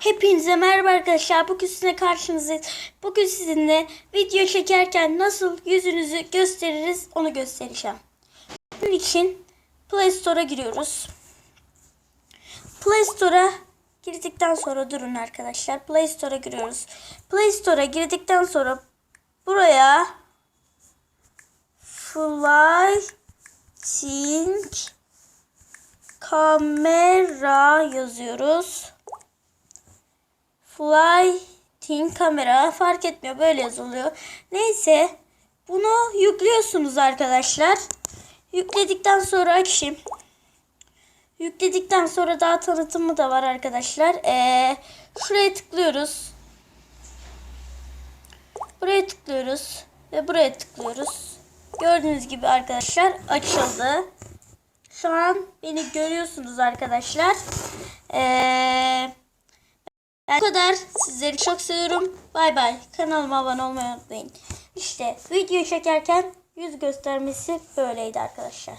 Hepinize merhaba arkadaşlar. Bugün sizinle karşınızdayız. Bugün sizinle video çekerken nasıl yüzünüzü gösteririz onu göstereceğim. Bunun için Play Store'a giriyoruz. Play Store'a girdikten sonra durun arkadaşlar. Play Store'a giriyoruz. Play Store'a girdikten sonra buraya Flyting Kamera yazıyoruz. Flyting kamera fark etmiyor böyle yazılıyor. Neyse bunu yüklüyorsunuz arkadaşlar. Yükledikten sonra açayım. Yükledikten sonra daha tanıtımı da var arkadaşlar. Ee, şuraya tıklıyoruz. Buraya tıklıyoruz. Ve buraya tıklıyoruz. Gördüğünüz gibi arkadaşlar açıldı. Şu an beni görüyorsunuz arkadaşlar. Ee, bu kadar. Sizleri çok seviyorum. Bay bay. Kanalıma abone olmayı unutmayın. İşte video çekerken yüz göstermesi böyleydi arkadaşlar.